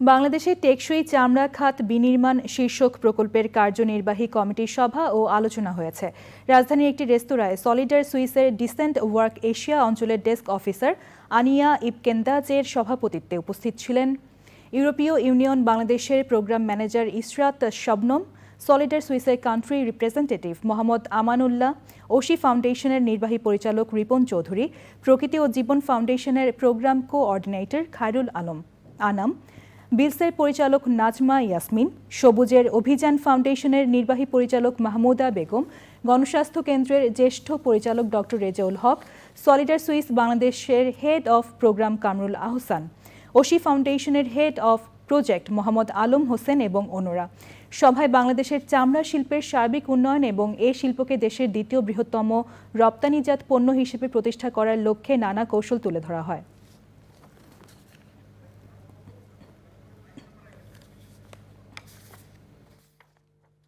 বাংলাদেশে টেকসই চামড়া খাত বিনির্মাণ শীর্ষক প্রকল্পের কার্যনির্বাহী কমিটির সভা ও আলোচনা হয়েছে। রাজধানীর একটি রেস্তোরাঁয় সলিডার সুইসের ডিসেন্ট ওয়ার্ক এশিয়া অঞ্চলের ডেস্ক অফিসার আনিয়া ইবকেন্দাজের সভাপতিত্বে উপস্থিত ছিলেন। ইউরোপীয় ইউনিয়ন বাংলাদেশের program manager Israt Shabnam Solidar সুইসের country representative Mohammad Amanullah, ওশি ফাউন্ডেশনের নির্বাহী পরিচালক রিপন চৌধুরী, প্রকৃতি ও জীবন ফাউন্ডেশনের প্রোগ্রাম কোঅর্ডিনেটর খায়রুল আলম আনাম বিলসের পরিচালক নাজমা ইয়াসমিন, সবুজের অভিযান ফাউন্ডেশনের নির্বাহী পরিচালক মাহমুদা বেগম, গণস্বাস্থ্য কেন্দ্রের জ্যেষ্ঠ পরিচালক doctor Rezaul Haque, Solidar Swiss বাংলাদেশের head of program Kamrul Ahsan, OSHE ফাউন্ডেশনের head of project Mohammad Alam Hossain এবং অন্যরা। সভায় বাংলাদেশের চামড়া শিল্পের সার্বিক উন্নয়ন এবং এ শিল্পকে দেশের দ্বিতীয় বৃহত্তম রপ্তানিজাত পণ্য হিসেবে প্রতিষ্ঠা করার লক্ষ্যে নানা কৌশল তুলে ধরা হয়।